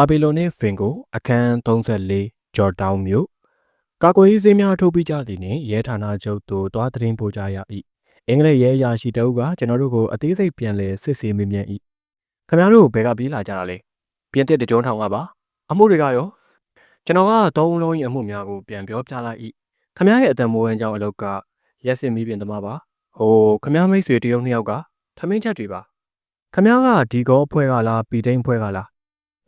ပါဘီလိုနဲ့ဖင်ကို အခန်း34ဂျော်တောင်မြို့ကာကွယ်ရေးစည်းများထုတ်ပြကြသည်နှင့်ရဲဌာနချုပ်သို့တွားသတင်းပို့ကြရ၏အင်္ဂလိပ်ရဲအရာရှိတအုပ်ကကျွန်တော်တို့ကိုအသေးစိတ်ပြန်လည်စစ်ဆေးမေးမြန်း၏ခင်ဗျားတို့ဘယ်ကပြေးလာကြတာလဲပြင်းတက်တကြုံထောင်ကပါအမှုတွေကရောကျွန်တော်ကသုံးလုံးကြီးအမှုများကိုပြန်ပြောပြလိုက်၏ခင်ဗျားရဲ့အတန်မိုးဝမ်းကြောင်းအလုပ်ကရက်စစ်မိပြင်သမားပါဟိုခင်ဗျားမိတ်ဆွေတယောက်နှစ်ယောက်ကထမင်းချက်တွေပါခင်ဗျားကဒီကောအဖွဲ့ကလားပီတိန်အဖွဲ့ကလား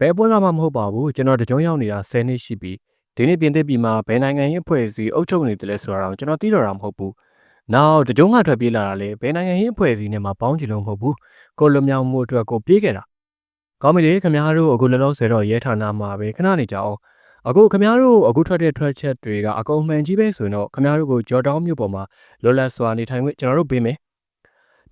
ဘယ်ပွဲကမှမဟုတ်ပါဘူးကျွန်တော်တကြုံရောက်နေတာ10နှစ်ရှိပြီဒီနေ့ပြင်သစ်ပြည်မှာဘယ်နိုင်ငံရေးအဖွဲ့အစည်းအုပ်ချုပ်နေတယ်လဲဆိုတာတော့ကျွန်တော်သိတော့တာမဟုတ်ဘူးနောက်တကြုံကထွက်ပြေးလာတာလေဘယ်နိုင်ငံရေးအဖွဲ့အစည်းနဲ့မှပေါင်းချင်လို့မဟုတ်ဘူးကိုလွန်မြောက်မှုအတွက်ကိုပြေးခဲ့တာကောင်းပြီလေခင်ဗျားတို့အခုလောလောဆယ်တော့ရဲဌာနမှာပဲခဏနေကြအောင်အခုခင်ဗျားတို့အခုထွက်တဲ့ထွက်ချက်တွေကအကုန်မှန်ကြီးပဲဆိုရင်တော့ခင်ဗျားတို့ကိုဂျော်တောင်းမြို့ပေါ်မှာလောလတ်စွာနေထိုင်ခွင့်ကျွန်တော်တို့ပေးမယ်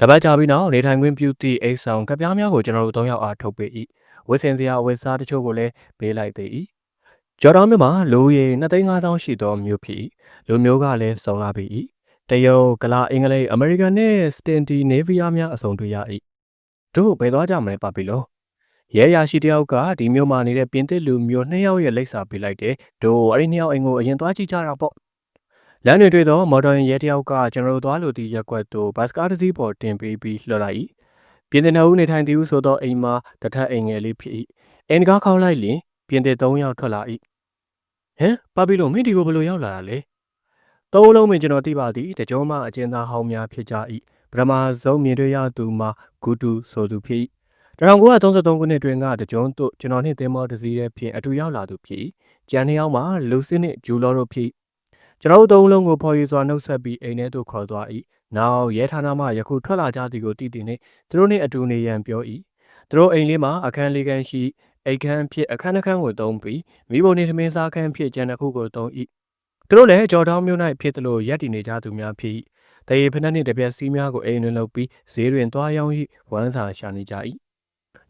တပတ်ကြာပြီနော်နေထိုင်ခွင့်ပြုသည့်အိတ်ဆောင်ကပြားများကိုကျွန်တော်တို့၃ယောက်အားထုတ်ပေး၏ ဝစ်စင်စရာအဝစ်စားတချို့ကိုလည်းပေးလိုက်သေး၏ဂျော်တောင်းမြို့မှာလူရေ2,500ရှိသောမြို့ဖြစ်၏လူမျိုးကလည်းစုံလာပြီ၏တရုတ်ကလာအင်္ဂလိပ်အမေရိကန်နဲ့စတင်တီနေဗီးယားများအစုံတွေ့ရ၏တို့ဘယ်သွားကြမလဲပါပြီလို့ရဲရရှိတယောက်ကဒီမြို့မှာနေတဲ့ပြင်သစ်လူမျိုးနှစ်ယောက်ရဲ့လိပ်စာပေးလိုက်တယ်တို့အဲ့ဒီနှစ်ယောက်အိမ်ကိုအရင်သွားကြည့်ကြတာပေါ့လမ်းတွေတွေ့တော့မော်တော်ယာဉ်ရဲတယောက်ကကျွန်တော်တို့သွားလို့ဒီရက်ကွက်သို့ဘတ်စကားတစ်စီးပေါ်တင်ပေးပြီးလှော်လိုက်၏ ပြင်သစ်နှုတ်နေထိုင်သည်ဟုဆိုသောအိမ်မှာတထက်အိမ်ငယ်လေးဖြစ်၏အင်ကားခေါင်းလိုက်လျင်ပြင်သစ်၃ယောက်ထွက်လာ၏ဟမ်ပါပြီလို့မင်းဒီကိုဘယ်လိုရောက်လာတာလဲသုံးလုံးမင်းကျွန်တော်သိပါသည်တကြောမှအကျဉ်းသားဟောင်းများဖြစ်ကြ၏ပထမဆုံးမြင်တွေ့ရသူမှာဂူတူဆိုသူဖြစ်၏1933ခုနှစ်တွင်ကတကြုံတို့ကျွန်တော်နှင့်သင်္ဘောတစ်စီးတည်းဖြင့်အတူရောက်လာသူဖြစ်၏ကျန်နှစ်ယောက်မှာလူစစ်နှင့်ဂျူလောတို့ဖြစ်ကျွန်တော်တို့သုံးလုံးကိုဖော်ယူစွာနှုတ်ဆက်ပြီးအိမ်ထဲသို့ခေါ်သွား၏ နောက်ရဲဌာနမှယခုထွက်လာကြသည်ကိုတည်တည်နှင့်သူတို့နှင့်အတူနေရန်ပြော၏သူတို့အိမ်လေးမှာအခန်းလေးခန်းရှိအိတ်ခန်းဖြစ်အခန်းတစ်ခန်းကိုသုံးပြီးမိဘနေသမင်းစားခန်းဖြစ်ကျန်တစ်ခုကိုသုံး၏သူတို့လည်းကြော်တောင်းမြို့၌ဖြစ်သလိုရက်တည်နေကြသူများဖြစ်၏တရေဖက်နှင့်တပြက်စီးများကိုအိမ်တွင်လုပ်ပြီးဈေးတွင်သွားရောင်း၍ဝမ်းစာရှာနေကြ၏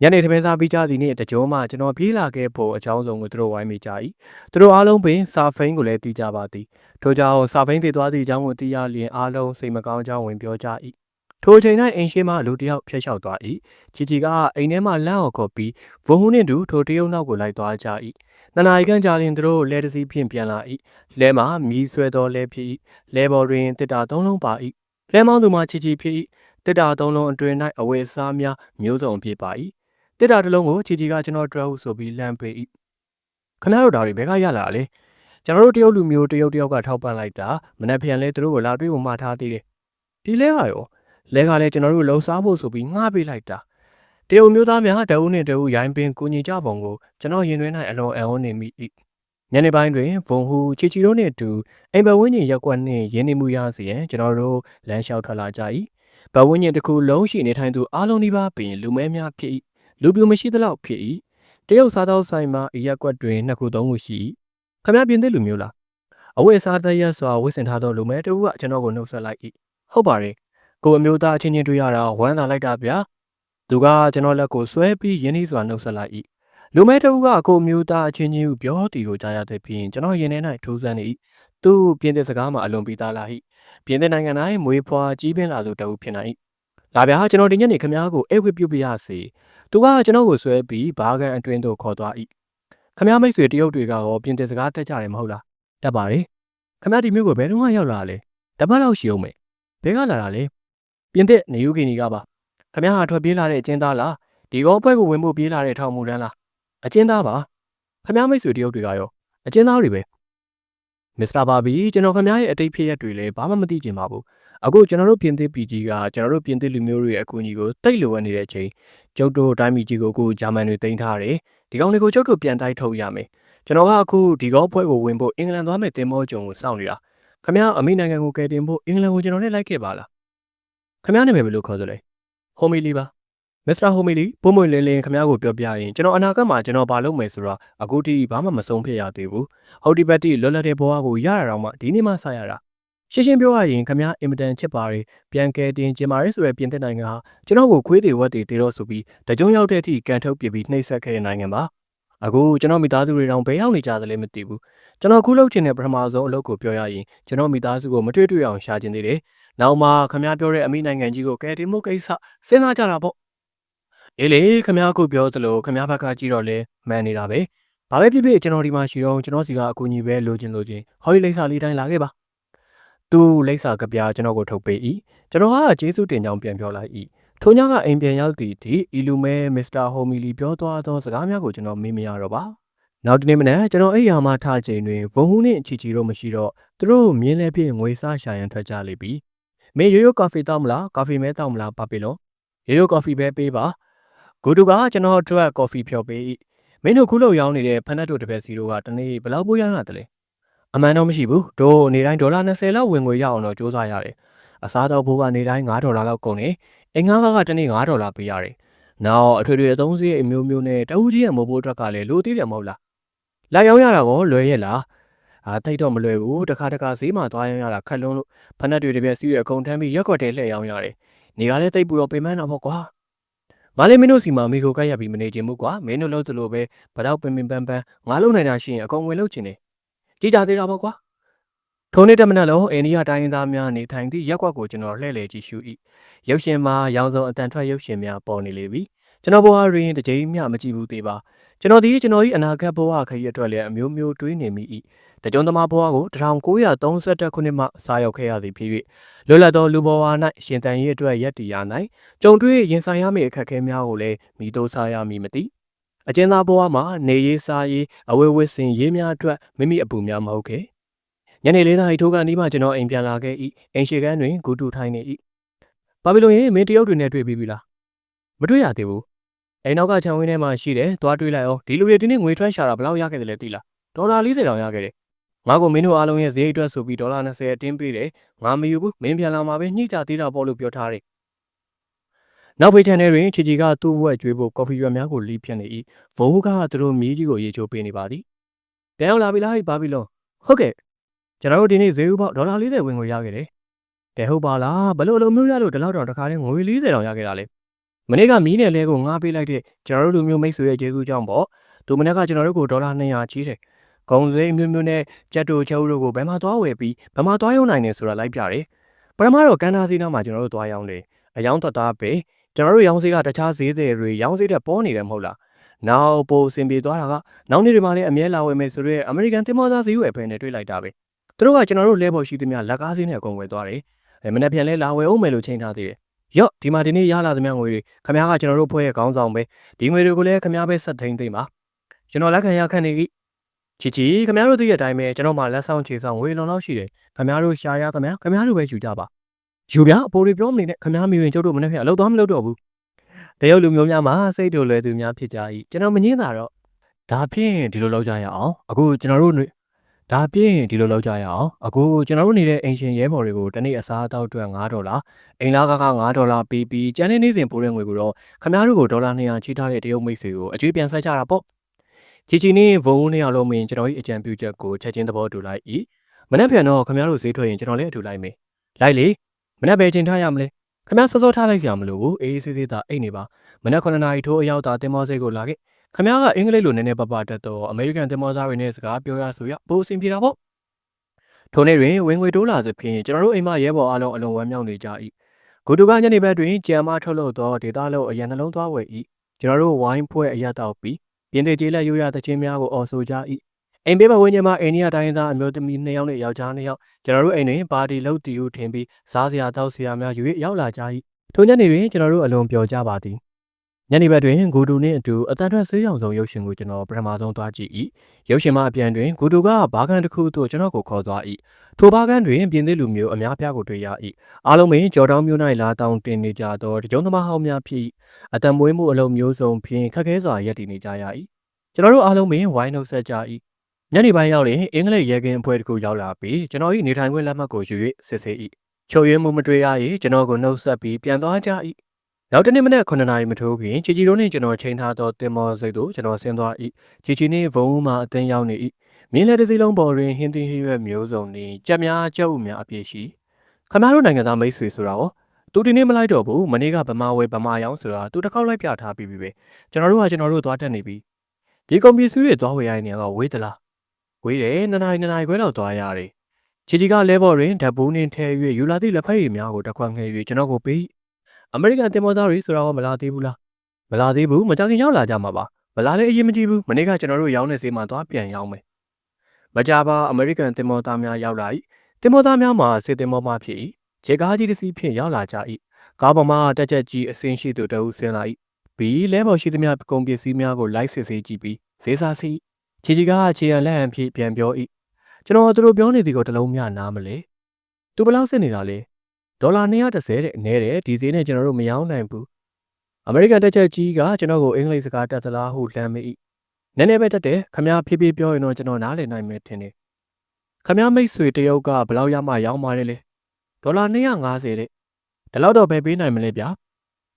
ညနေသမင်းစားပြီးကြသည်နှင့်တကြုံမှကျွန်တော်ပြေးလာခဲ့ဖို့အကြောင်းဆုံးကိုသူတို့ဝိုင်းမိကြ၏သူတို့အားလုံးပင်စာဖိန်းကိုလည်းတီးကြပါသည်ထို့ကြောင့်စာဖိန်းတည်သွားသည့်အကြောင်းကိုသိရလျင်အားလုံးစိတ်မကောင်းကြောင်းဝင်ပြောကြ၏ထိုအချိန်၌အိမ်ရှိမှလူတစ်ယောက်ဖျက်လျှောက်သွား၏ချီချီကအိမ်ထဲမှလမ်းအော်ခေါ်ပြီးဝုံဟုနှင့်တူထိုတရုတ်နောက်ကိုလိုက်သွားကြ၏နှစ်နာရီခန့်ကြာရင်သူတို့လဲတစီဖြင့်ပြန်လာ၏လဲမှာမြည်ဆွဲသောလဲဖြစ်၏လဲပေါ်တွင်တစ်တာသုံးလုံးပါ၏လဲမောင်းသူမှချီချီဖြစ်၏တစ်တာသုံးလုံးအတွင်၌အဝယ်စားများမျိုးစုံဖြစ်ပါ၏ တစ်တာတစ်လုံးကိုချီချီကကျွန်တော်တွဲဟုဆိုပြီးလမ်းပေး၏ခဏတို့ဒါတွေဘယ်ကရလာလဲကျွန်တော်တို့တရုတ်လူမျိုးတရုတ်တယောက်ကထောက်ပံ့လိုက်တာမနေ့ပြန်လဲသူတို့ကိုလာတွေ့ဖို့မှာထားသေးတယ်ဒီလဲဟာရောလဲကလည်းကျွန်တော်တို့လှုပ်ရှားဖို့ဆိုပြီးငှားပေးလိုက်တာတရုတ်မျိုးသားများတအုပ်နဲ့တအုပ်ရိုင်းပင်ကိုညီကြပုံကိုကျွန်တော်ရင်သွင်း၌အလွန်အံ့ဩနေမိ၏ညနေပိုင်းတွင်ဗုံဟူချီချီတို့နှင့်အတူအိမ်ဘဝင်းကျင်ရက်ကွက်နှင့်ရင်းနှီးမှုရစေရန်ကျွန်တော်တို့လမ်းလျှောက်ထွက်လာကြ၏ဘဝင်းကျင်တစ်ခုလုံးရှိနေထိုင်သူအလုံးဒီပါပင်လူမဲများဖြစ်၏ လူပြူမရှိသလောက်ဖြစ်၏တရုတ်စားသောဆိုင်မှာအရက်ကွက်တွင်နှစ်ခုသုံးခုရှိ၏ခမရပြင်သစ်လူမျိုးလားအဝတ်အစားတရက်စွာဝတ်ဆင်ထားသောလူမဲတဦးကကျွန်တော်ကိုနှုတ်ဆက်လိုက်၏ဟုတ်ပါတယ်ကိုအမျိုးသားအချင်းချင်းတွေ့ရတာဝမ်းသာလိုက်တာဗျာသူကကျွန်တော်လက်ကိုဆွဲပြီးရင်းနှီးစွာနှုတ်ဆက်လိုက်၏လူမဲတဦးကကိုအမျိုးသားအချင်းချင်းကိုပြောတီကိုကြားရတဲ့ဖြင့်ကျွန်တော်ရင်ထဲ၌ထိုးစမ်းနေ၏သူပြင်သစ်စကားမှာအလွန်ပြီးသားလာ၏ပြင်သစ်နိုင်ငံ၌မွေးဖွားကြီးပင်လာသူတဦးဖြစ်နိုင်၏ လာဗျာကျွန်တော်ဒီညနေခမားကိုအိတ်ဝစ်ပြုတ်ပြရစီသူကကျွန်တော်ကိုဆွဲပြီးဘာကန်အတွင်းသို့ခေါ်သွား၏ခမားမိတ်ဆွေတရုတ်တွေကရောပြင်သစ်စကားတက်ကြတယ်မဟုတ်လားတက်ပါလေခမားဒီမျိုးကိုဘယ်တော့မှရောက်လာလဲတပတ်လောက်ရှိအောင်မယ်ဘဲကလာတာလဲပြင်သစ်နေယူကီနီကပါခမရဟာထွက်ပြေးလာတဲ့အကျဉ်းသားလားဒီကောပွဲကိုဝင်ဖို့ပြေးလာတဲ့ထောင်မူတန်းလားအကျဉ်းသားပါခမရမိတ်ဆွေတယောက်တွေကရောအကျဉ်းသားတွေပဲမစ္စတာဘာဘီကျွန်တော်ခမရရဲ့အတိတ်ဖြစ်ရက်တွေလည်းဘာမှမသိချင်ပါဘူး အခုကျွန်တော်တို့ပြင်သစ်ပြည်ကြီးကကျွန်တော်တို့ပြင်သစ်လူမျိုးတွေရဲ့အကူအညီကိုတိတ်လိုအပ်နေတဲ့အချိန်ကျုပ်တို့တိုင်းပြည်ကြီးကိုအခုဂျာမန်တွေတင်ထားတယ်ဒီကောင်တွေကိုကျုပ်တို့ပြန်တိုက်ထုတ်ရမယ်ကျွန်တော်ကအခုဒီကောပွဲကိုဝင်ဖို့အင်္ဂလန်သွားမယ်တင်မောကြုံကိုစောင့်နေတာခမရအမေနိုင်ငံကိုကယ်တင်ဖို့အင်္ဂလန်ကိုကျွန်တော်နဲ့လိုက်ခဲ့ပါလားခမရနာမည်ဘယ်လိုခေါ်သလဲဟိုမီလီပါမစ္စတာဟိုမီလီပုံမွေလင်းလင်းခမရကိုပြောပြရင်ကျွန်တော်အနာဂတ်မှာကျွန်တော်ဘာလုပ်မယ်ဆိုတော့အခုထိဘာမှမဆုံးဖြတ်ရသေးဘူးဟုတ်ဒီဘက်တိလွတ်လပ်တဲ့ဘဝကိုရရအောင်မှဒီနေ့မှစရတာ ရှင်းရှင်းပြောရရင်ခမည်းအင်မတန်ချစ်ပါရယ်ပြန်ကဲတင်ကျင်ပါရယ်ဆိုရယ်ပြင်သစ်နိုင်ငံဟာကျွန်တော်ကိုခွေးတွေဝက်တွေတေတော့ဆိုပြီးတကြုံရောက်တဲ့အထိကန်ထုတ်ပြပြီးနှိပ်စက်ခဲ့တဲ့နိုင်ငံပါအခုကျွန်တော်မိသားစုတွေတောင်ဘယ်ရောက်နေကြသလဲမသိဘူးကျွန်တော်ခုလုပ်ချင်တဲ့ပထမဆုံးအလုပ်ကိုပြောရရင်ကျွန်တော်မိသားစုကိုမတွေ့တွေ့အောင်ရှာကျင်သေးတယ်နောက်မှခမည်းပြောတဲ့အမိနိုင်ငံကြီးကိုကဲတင်မှုကိစ္စစဉ်းစားကြတာပေါ့အေးလေခမည်းအခုပြောသလိုခမည်းဘက်ကကြည့်တော့လဲမှန်နေတာပဲဘာပဲဖြစ်ဖြစ်ကျွန်တော်ဒီမှာရှိတော့ကျွန်တော်စီကအကူအညီပဲလိုချင်လိုချင်ဟောဒီလိမ့်စာလေးတိုင်းလာခဲ့ပါ သူလိမ့်စာကပြားကျွန်တော်ကိုထုတ်ပေး၏ကျွန်တော်ကကျေးဇူးတင်ကြောင်းပြန်ပြောလိုက်၏ထိုညကအိမ်ပြန်ရောက်သည့်ဒီအီလူမဲမစ္စတာဟိုမီလီပြောသွားသောစကားများကိုကျွန်တော်မေးမရတော့ပါနောက်တနေ့မနက်ကျွန်တော်အိယာမှထားချိန်တွင်ဘုံဟူးနှင့်ချီချီတို့မရှိတော့သူတို့မြင်းလဲပြည့်ငွေစားရှာရန်ထွက်ကြလိမ့်ပြီမင်းရိုးရိုးကာဖေတောက်မလားကာဖေမဲတောက်မလားဘာဖြစ်လို့ရိုးရိုးကာဖေပဲပေးပါဂူတူကကျွန်တော်အတွက်ကော်ဖီဖြော်ပေး၏မင်းတို့ခုလောက်ရောင်းနေတဲ့ဖက်နက်တို့တစ်ပက်စီတို့ကတနေ့ဘယ်လောက်ပိုးရမ်းတာလဲ အမှန်တော့မရှိဘူးတို့နေတိုင်းဒေါ်လာ20လောက်ဝင်ငွေရအောင်တော့စူးစမ်းရတယ်အစားတော့ဘိုးကနေတိုင်း9ဒေါ်လာလောက်ကုန်နေအင်္ဂါကကတနေ့9ဒေါ်လာပေးရတယ်နောက်အထွေထွေအသုံးစရိတ်အမျိုးမျိုးနဲ့တအူးကြီးရဲ့မိုးဘိုးအတွက်ကလည်းလိုသေးတယ်မဟုတ်လားလာရောင်းရတာကောလွယ်ရဲ့လားအာတိတ်တော့မလွယ်ဘူးတခါတခါဈေးမှာသွားရောင်းရတာခက်လုံးလို့ဖက်နက်တွေတစ်ပြက်စီးရအကုန်ထမ်းပြီးရက်ကွက်တဲလှည့်ရောင်းရတယ်နေကလည်းတိတ်ပူတော့ပင်မတော့ပေါ့ကွာမလေးမင်းတို့စီမှာမိကိုကပ်ရပြီးမနေချင်ဘူးကွာမင်းတို့လို့သလိုပဲဗတော့ပင်ပင်ပန်းပန်းငါလုံနိုင်တာရှိရင်အကုန်ဝင်လို့ချင်တယ် ကြည်ကြသေးတာပေါ့ကွာထိုနေ့တမနက်လုံးအိန္ဒိယတိုင်းရင်းသားများနေထိုင်သည့်ရက်ကွက်ကိုကျွန်တော်လှည့်လည်ကြည့်ရှု၏ရုပ်ရှင်မှာရောင်စုံအတန်ထွက်ရုပ်ရှင်များပေါ်နေလေပြီကျွန်တော်ဘဝတွင်တစ်ကြိမ်မျှမကြည့်ဘူးသေးပါကျွန်တော်ဒီကျွန်တော်၏အနာဂတ်ဘဝခရီးအတွက်လည်းအမျိုးမျိုးတွေးနေမိ၏တကြုံသမားဘဝကို1932ခုနှစ်မှစာရောက်ခဲ့ရသည်ဖြစ်၍လွတ်လပ်သောလူဘဝ၌ရှင်တန်ရေးအတွက်ရက်တည်ရ၌ကြုံတွေ့ရင်ဆိုင်ရမည့်အခက်အခဲများကိုလည်းမိတို့စားရမည်မသိ အကျဉ်းသားဘဝမှာနေရေးစားရေးအဝေးဝေးစင်ရေးများအတွက်မိမိအပူများမဟုတ်ခဲ့ညနေလေးနာရီထိုးကနေမှကျွန်တော်အိမ်ပြန်လာခဲ့၏အိမ်ရှိကန်းတွင်ဂူတူထိုင်းနေ၏ဘာဖြစ်လို့ရင်မင်းတယောက်တွေနဲ့တွေ့ပြီးပြီလားမတွေ့ရသေးဘူးအိမ်နောက်ကခြံဝင်းထဲမှာရှိတယ်သွားတွေ့လိုက်အောင်ဒီလူတွေဒီနေ့ငွေထွက်ရှာတာဘယ်လောက်ရခဲ့တယ်လဲသိလားဒေါ်လာ40တောင်ရခဲ့တယ်ငါကမင်းတို့အားလုံးရဲ့ဈေးအတွက်ဆိုပြီးဒေါ်လာ20အတင်းပေးတယ်ငါမယူဘူးမင်းပြန်လာမှာပဲညှိကြသေးတာပေါ့လို့ပြောထားတယ် နောက်ဖေးချန်ထဲတွင်ချီချီကသူ့ဘွက်ကျွေးဖို့ကော်ဖီရွက်များကိုလီးဖြတ်နေ၏ဗိုလ်ကသူတို့မီးကြီးကိုရေချိုးပေးနေပါသည်တန်အောင်လာပြီလားဟိဘာပြီလုံးဟုတ်ကဲ့ကျွန်တော်တို့ဒီနေ့ဈေးဥပေါဒေါ်လာ40ဝင်ငွေရခဲ့တယ်တဲဟုတ်ပါလားဘလို့အလုံးမျိုးရလို့ဒီလောက်တောင်တစ်ခါတည်းငွေ40တောင်ရခဲ့တာလေမနေ့ကမီးနဲ့လဲကိုငားပေးလိုက်တဲ့ကျွန်တော်တို့လူမျိုးမိတ်ဆွေရဲ့ကျေးဇူးကြောင့်ပေါ့သူမနေ့ကကျွန်တော်တို့ကိုဒေါ်လာ200ချီးတယ်ဂုံစိမ်းမျိုးမျိုးနဲ့ကြက်တို့ချဲဦးတို့ကိုဘယ်မှာသွားဝယ်ပြီးဘယ်မှာသွားရုံနိုင်နေဆိုတာလိုက်ပြတယ်ပထမတော့ကန်နာစီနာမှာကျွန်တော်တို့သွားရောင်းတယ်အယောင်သက်သားပဲ ကျွန်တော်တို့ရောင်းစေးကတခြားဈေးတွေရောင်းစေးတဲ့ပေါ်နေတယ်မဟုတ်လားနောက်ပိုအဆင်ပြေသွားတာကနောက်နေ့တွေမှာလည်းအမြဲလာဝယ်မယ်ဆိုတော့အမေရိကန်တင်မောသားဈေးဝယ်ဖဲနဲ့တွေ့လိုက်တာပဲသူတို့ကကျွန်တော်တို့လဲပေါ်ရှိသမျှလက်ကားဈေးနဲ့အကုန်ဝယ်သွားတယ်အဲမနေ့ပြန်လဲလာဝယ်အောင်မယ်လို့ချိန်ထားသေးတယ်ရော့ဒီမှာဒီနေ့ရလာသမျှငွေတွေခမားကကျွန်တော်တို့ဖွဲ့ရဲ့ခေါင်းဆောင်ပဲဒီငွေတွေကိုလည်းခမားပဲဆက်ထိန်သိမ်းပါကျွန်တော်လက်ခံရခန့်နေပြီချီချီခမားတို့သိတဲ့အတိုင်းပဲကျွန်တော်မှလက်ဆောင်ချေဆောင်ငွေလုံလောက်ရှိတယ်ခမားတို့ရှာရသမျှခမားတို့ပဲယူကြပါ ယူပြအပိုးတွေပြောမနေနဲ့ခမားမီရင်ကျုပ်တို့မနေ့ကအလုပ်သွားမလုပ်တော့ဘူးတရုတ်လူမျိုးများမှာစိတ်တူလွယ်သူများဖြစ်ကြ၏ကျွန်တော်မငင်းတာတော့ဒါဖြင့်ဒီလိုလုပ်ကြရအောင်အခုကျွန်တော်တို့ဒါပြင်းဒီလိုလုပ်ကြရအောင်အခုကျွန်တော်တို့နေတဲ့အိမ်ရှင်ရဲဘော်တွေကိုတနေ့အစားအသောက်အတွက်9ဒေါ်လာအိမ်လာကက9ဒေါ်လာပေးပြီးကျန်တဲ့နေ့စဉ်ပိုးတဲ့ငွေကိုတော့ခမားတို့ကိုဒေါ်လာ200ချိထားတဲ့တရုတ်မိတ်ဆွေကိုအကျွေးပြန်ဆက်ကြတာပေါ့ချီချီနဲ့ဘုံနှစ်ယောက်လုံးမင်းကျွန်တော်ရဲ့အကြံပြုချက်ကိုချက်ချင်းသဘောတူလိုက်၏မနေ့ပြန်တော့ခမားတို့ဈေးထွက်ရင်ကျွန်တော်လည်းအတူလိုက်မယ်လိုက်လေ မနေ့ပဲချိန်ထားရမလဲခမားစောစောထားလိုက်ကြမလို့အေးအေးဆေးဆေးသာအိတ်နေပါမနေ့9နာရီထိုးအရောက်တာတင်မောစိတ်ကိုလာခဲ့ခမ ्या ကအင်္ဂလိပ်လိုနည်းနည်းပပတတ်တော့အမေရိကန်သင်္ဘောသားတွေနဲ့စကားပြောရဆိုရပိုအဆင်ပြေတာပေါ့ထိုနေ့တွင်ဝင်ငွေတိုးလာသဖြင့်ကျွန်တော်တို့အိမ်မရဲဘော်အားလုံးအလွန်ဝမ်းမြောက်နေကြ၏ဂူတူကညနေဘက်တွင်ကြံမထုတ်လို့သောဒေတာလုံးအရန်နှလုံးသွားဝယ်၏ကျွန်တော်တို့ဝိုင်းဖွဲအရတောက်ပြီးပြင်းသေးကျေးလက်ရိုးရသချင်းများကိုအော်ဆိုကြ၏ အိမ်ပေးမဝင်းကျမအိန္ဒိယတိုင်းသားအမျိုးသမီးနှစ်ယောက်နဲ့ယောက်ျားနှစ်ယောက်ကျွန်တော်တို့အိမ်တွင်ပါတီလုပ်တီကိုထင်ပြီးစားစရာတောက်စရာများယူ၍ရောက်လာကြ၏ထိုညနေတွင်ကျွန်တော်တို့အလွန်ပျော်ကြပါသည်ညနေဘက်တွင်ဂူတူနှင့်အတူအတန်ထွက်ဆေးရောင်စုံရုပ်ရှင်ကိုကျွန်တော်ပထမဆုံးသွားကြည့်၏ရုပ်ရှင်မအပြန်တွင်ဂူတူကဘာကန်တစ်ခုသို့ကျွန်တော်ကိုခေါ်သွား၏ထိုဘာကန်တွင်ပြင်သစ်လူမျိုးအများပြားကိုတွေ့ရ၏အားလုံးပင်ကြော်တောင်းမျိုး၌လာတောင်းတင်နေကြသောတကြုံသမားဟောင်းများဖြစ်အတံမွေးမှုအလုံးမျိုးစုံဖြင့်ခက်ခဲစွာရပ်တည်နေကြရ၏ကျွန်တော်တို့အားလုံးပင်ဝိုင်းနှုတ်ဆက်ကြ၏ ညနေပိုင်းရောက်ရင်အင်္ဂလိပ်ရဲကင်းအဖွဲ့တစ်ခုရောက်လာပြီးကျွန်တော်၏နေထိုင်ခွင့်လက်မှတ်ကိုယူ၍စစ်ဆေး၏ချုပ်ရွေးမှုမတွေ့ရ၏ကျွန်တော်ကိုနှုတ်ဆက်ပြီးပြန်သွားကြ၏နောက်တနေ့မနက်9နာရီမထိုးခင်ချီချီတို့နဲ့ကျွန်တော်ချိန်ထားသောတင်မောစိတ်တို့ကျွန်တော်ဆင်းသွား၏ချီချီနဲ့ဘုံမှအသင်းရောက်နေ၏မြင်းလက်တစ်စီးလုံးပေါ်တွင်ဟင်းသင်းဟရွက်မျိုးစုံနှင့်ကြက်များကြက်ဥများအပြည့်ရှိခမားတို့နိုင်ငံသားမိတ်ဆွေဆိုတာရောသူဒီနေ့မလိုက်တော့ဘူးမနေ့ကဗမာဝဲဗမာရောင်းဆိုတာသူတစ်ခေါက်လိုက်ပြထားပြီးပြီပဲကျွန်တော်တို့ကကျွန်တော်တို့သွားတက်နေပြီဒီကွန်ပျူတာတွေသွားဝယ်ရတဲ့နေရာကဝေးသလား ဝေးတယ်နှစ်နာရီနှစ်နာရီခွဲလောက်သွားရတယ်ချီချီကလဲဘော်တွင်ဓာတ်ဘူးနှင့်ထဲ၍ယူလာသည့်လက်ဖက်ရည်များကိုတစ်ခွက်ငှဲ့၍ကျွန်တော်ကိုပေးအမေရိကန်တင်မောသားတွေဆိုတာရောမလာသေးဘူးလားမလာသေးဘူးမကြခင်ရောက်လာကြမှာပါမလာလည်းအရင်မကြည့်ဘူးမနေ့ကကျွန်တော်တို့ရောင်းတဲ့ဈေးမှာသွားပြန်ရောင်းမယ်မကြပါအမေရိကန်တင်မောသားများရောက်လာ၏တင်မောသားများမှာစေတင်မောမှဖြစ်၏ခြေကားကြီးတစ်စီးဖြင့်ရောက်လာကြ၏ကားပေါ်မှာတက်ချက်ကြီးအစင်းရှိသူတအုပ်ဆင်းလာ၏ဘီလဲပေါ်ရှိသမျှကုန်ပစ္စည်းများကိုလိုက်စစ်ဆေးကြည့်ပြီးဈေးစားစီ ခြေကြီးကခြေရန်လက်ဟန်ဖြင့်ပြန်ပြော၏ကျွန်တော်တို့ပြောနေသည်ကိုတလုံးမျှနားမလဲသူဘယ်လောက်စစ်နေတာလဲဒေါ်လာ230တဲ့နဲတယ်ဒီဈေးနဲ့ကျွန်တော်တို့မရောင်းနိုင်ဘူးအမေရိကန်တက်ချက်ကြီးကကျွန်တော်ကိုအင်္ဂလိပ်စကားတက်သလားဟုလမ်းမေး၏နည်းနည်းပဲတက်တယ်ခမားဖြည်းဖြည်းပြောရင်တော့ကျွန်တော်နားလည်နိုင်မယ်ထင်တယ်ခမားမိတ်ဆွေတယောက်ကဘယ်လောက်ရမှရောင်းပါတယ်လဲဒေါ်လာ250တဲ့ဒီလောက်တော့ပဲပေးနိုင်မလဲဗျာ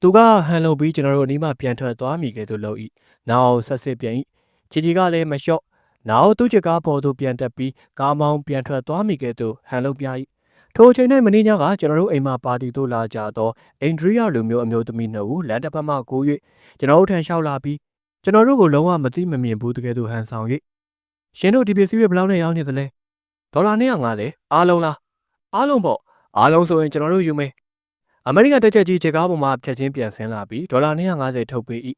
သူကဟန်လုံပြီးကျွန်တော်တို့အနီးမှပြန်ထွက်သွားမိခဲ့သူလို့ဤနောက်ဆက်စစ်ပြန်ဤ ချီချီကလည်းမလျှော့နောက်သူ့ချစ်ကားပေါ်သို့ပြန်တက်ပြီးကားမောင်းပြန်ထွက်သွားမိခဲ့သူဟန်လုံပြဤထိုအချိန်၌မင်းညကကျွန်တော်တို့အိမ်မှာပါတီသို့လာကြတော့အိန္ဒြိယလူမျိုးအမျိုးသမီးနှစ်ဦးလမ်းတစ်ဖက်မှကို၍ကျွန်တော်တို့ထံလျှောက်လာပြီးကျွန်တော်တို့ကိုလုံးဝမသိမမြင်ဘူးတကယ်သူဟန်ဆောင်၍ရှင်တို့ဒီပစ္စည်းတွေဘယ်လောက်နဲ့ရောင်းနေသလဲဒေါ်လာ250အားလုံးလားအားလုံးပေါ့အားလုံးဆိုရင်ကျွန်တော်တို့ယူမယ်အမေရိကန်တက်ချက်ကြီးခြေကားပေါ်မှာဖြတ်ချင်းပြန်ဆင်းလာပြီးဒေါ်လာ250ထုတ်ပေး၏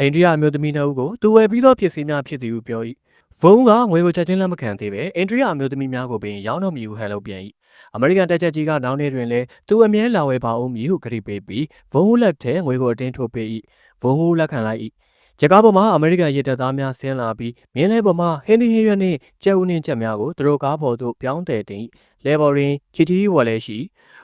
အိန္ဒြိယအမျိုးသမီးနှစ်ဦးကိုသူဝယ်ပြီးသောပစ္စည်းများဖြစ်သည်ဟုပြော၏ဖုန်းကငွေကိုချက်ချင်းလက်မခံသေးပဲအိန္ဒြိယအမျိုးသမီးများကိုပင်ရောင်းတော့မည်ဟုဟန်လုပ်ပြန်၏အမေရိကန်တက်ချက်ကြီးကနောက်နေ့တွင်လည်းသူအမြဲလာဝယ်ပါအောင်မည်ဟုကတိပေးပြီးဗုံးဟူလက်ထဲငွေကိုအတင်းထုတ်ပေး၏ဗုံးဟူလက်ခံလိုက်၏ဂျကားပေါ်မှာအမေရိကန်ရေတပ်သားများဆင်းလာပြီးမြင်းလဲပေါ်မှာဟင်းဒီဟင်းရွက်နှင့်ကျဲဦးနှင်းချက်များကိုသူတို့ကားပေါ်သို့ပြောင်းတယ်တင်၏ လဲဘော်ရင်ချီချီဝယ်လဲရှိ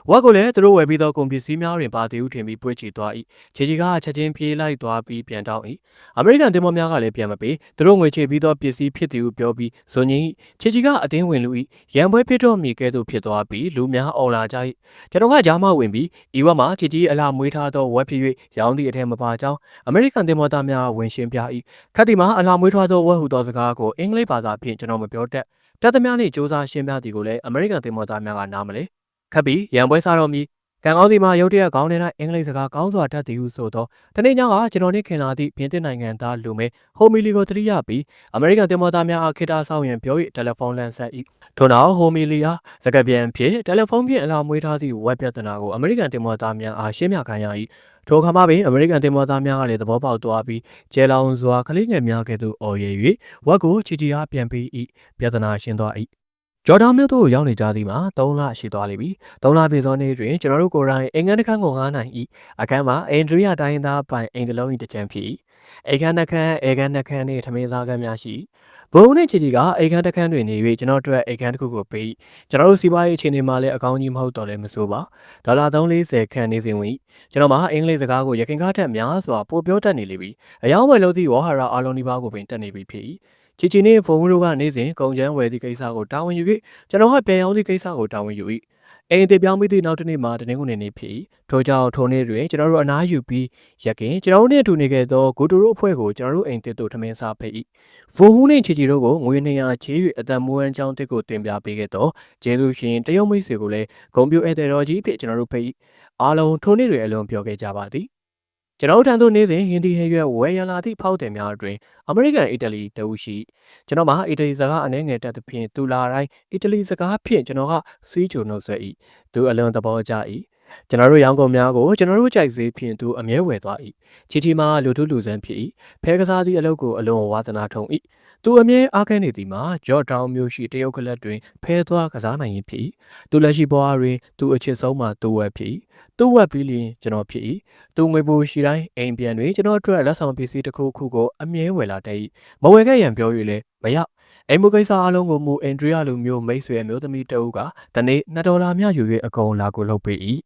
ဝက်ကိုလည်းသူတို့ဝယ်ပြီးသောကုန်ပစ္စည်းများတွင်ပါတီဟုထင်ပြီးပွေ့ချီသွား၏ချီချီကချက်ချင်းပြေးလိုက်သွားပြီးပြန်တောင်း၏အမေရိကန်တင်မောများကလည်းပြန်မပေးသူတို့ငွေချေပြီးသောပစ္စည်းဖြစ်သည်ဟုပြောပြီးဇွန်ကြီးချီချီကအတင်းဝင်လူ၏ရန်ပွဲဖြစ်တော့မိကဲ့သို့ဖြစ်သွားပြီးလူများအော်လာကြ၏ကျွန်တော်ကကြားမဝင်ပြီးဤဝက်မှာချီချီအလားမွေးထားသောဝက်ဖြစ်၍ရောင်းသည့်အထက်မပါကြောင်းအမေရိကန်တင်မောသားများဝင်ရှင်းပြ၏ခတ်တီမှာအလားမွေးထားသောဝက်ဟူသောစကားကိုအင်္ဂလိပ်ဘာသာဖြင့်ကျွန်တော်မပြောတတ် တက်သမျှနှင့်စ조사ရှင်းပြသည်ကိုလည်းအမေရိကန်တင်မောသားများကနားမလဲခတ်ပြီးရန်ပွဲစားတော်မူကံကောင်းစီမှာရုတ်တရက်ခေါင်းထဲ၌အင်္ဂလိပ်စကားကောင်းစွာတတ်သည်ဟုဆိုသောတနေ့ညကကျွန်တော်နှင့်ခင်လာသည့်ပြင်သစ်နိုင်ငံသားလူမဲဟိုမီလီကိုတတိယပြီးအမေရိကန်တင်မောသားများအားခေတ္တဆောင်ရန်ပြော၍တယ်လီဖုန်းလမ်းဆက်၏ထို့နောက်ဟိုမီလီယာစကားပြန်ဖြင့်တယ်လီဖုန်းဖြင့်အလားမွေးထားသည့်ဝက်ပြဿနာကိုအမေရိကန်တင်မောသားများအားရှင်းပြခိုင်းရ၏ ထိုအခါမှာပင်အမေရိကန်တင်မောသားများကလည်းသဘောပေါက်သွားပြီးကျဲလောင်စွာကလေးငယ်များကဲ့သို့အော်ရည်၍ဝက်ကိုချီချီအားပြန်ပေး၏ပြဿနာရှင်းသွား၏ဂျော်ဒန်မြို့သို့ရောက်နေကြသည်မှာ3လရှိသွားလိမ့်ပြီ3လပြည့်သောနေ့တွင်ကျွန်တော်တို့ကိုယ်တိုင်အင်္ဂန်တခန်းကိုငားနိုင်၏အခန်းမှာအင်ဒရီယာတိုင်းသားပိုင်အိမ်တလုံး၏တစ်ချမ်းဖြစ်၏ အိမ်ခန်းနှခမ်းအိမ်ခန်းနှခမ်းနှင့်ထမင်းသားကမ်းများရှိဘုံနဲ့ချီချီကအိမ်ခန်းတစ်ခန်းတွင်နေ၍ကျွန်တော်တို့အိမ်ခန်းတစ်ခုကိုပေးကျွန်တော်တို့စီးပွားရေးအခြေအနေမှာလည်းအကောင်းကြီးမဟုတ်တော့လည်းမဆိုပါဒေါ်လာ340ခန့်နေစဉ်ဝင်ကျွန်တော်မှာအင်္ဂလိပ်စကားကိုရခင်ကားထက်များစွာပိုပြောတတ်နေလိမ့်ပြီအယောင်းဝယ်လို့သည့်ဝါဟာရအားလုံးဒီပါးကိုပင်တက်နေပြီဖြစ်၏ချီချီနဲ့ဖုန်းတို့ကနေစဉ်ကုန်ကျန်းဝယ်သည့်ကိစ္စကိုတာဝန်ယူ၍ကျွန်တော်ကပြန်ရောင်းသည့်ကိစ္စကိုတာဝန်ယူ၏ အိမ်တည်ပြောင်းပြီးသည့်နောက်တစ်နေ့မှာတနင်္ဂနွေနေ့ဖြစ်၏ထို့ကြောင့်ထိုနေ့တွင်ကျွန်တော်တို့အနားယူပြီးရခင်ကျွန်တော်တို့နဲ့အတူနေခဲ့သောဂူတူတို့အဖွဲ့ကိုကျွန်တော်တို့အိမ်တစ်သို့ထမင်းစားဖိတ်၏ဖုန်းဟူးနှင့်ချီချီတို့ကိုငွေ200ချေး၍အတန်မွေးအကြောင်းတစ်ကိုတင်ပြပေးခဲ့သောကျေးဇူးရှင်တရုတ်မိတ်ဆွေကိုလည်းဂုံပြိုဧည့်သည်တော်ကြီးဖြစ်ကျွန်တော်တို့ဖိတ်၏အားလုံးထိုနေ့တွေအလုံးပြောခဲ့ကြပါသည် ကျွန်တော်ထံသို့နေ့စဉ်ဟင်းဒီဟဲရွက်ဝယ်ရလာသည့်ဖောက်တယ်များအတွင်အမေရိကန်အီတလီတဝရှိကျွန်တော်မှာအီတလီစကားအနှဲငယ်တက်သဖြင့်သူလာတိုင်းအီတလီစကားဖြင့်ကျွန်တော်ကစီးချုံနှုတ်ဆက်၏သူအလွန်သဘောကျ၏ ကျွန်တော်တို့ရောင်းကုန်များကိုကျွန်တော်တို့ကြိုက်စေဖြင့်သူအမြဲဝယ်သွား၏ချီချီမှာလူထုလူစမ်းဖြစ်၏ဖဲကစားသည့်အလုပ်ကိုအလွန်ဝါသနာထုံ၏သူအမြဲအားခဲနေသည်မှာဂျော့တောင်မြို့ရှိတရုတ်ကလပ်တွင်ဖဲသွားကစားနိုင်ရင်ဖြစ်၏သူလက်ရှိဘဝတွင်သူအချစ်ဆုံးမှာသူဝက်ဖြစ်၏သူဝက်ပြီးလျင်ကျွန်တော်ဖြစ်၏သူငွေပိုရှိတိုင်းအိမ်ပြန်တွင်ကျွန်တော်အတွက်လက်ဆောင်ပစ္စည်းတစ်ခုခုကိုအမြဲဝယ်လာတတ်၏မဝယ်ခဲ့ရန်ပြော၍လည်းမရအိမ်မုကိစ္စအလုံးကိုမူအင်ဒရီယာလူမျိုးမိတ်ဆွေမျိုးသမီးတအုပ်ကတနေ့2ဒေါ်လာမျှယူ၍အကုန်လာကိုလုပ်ပေး၏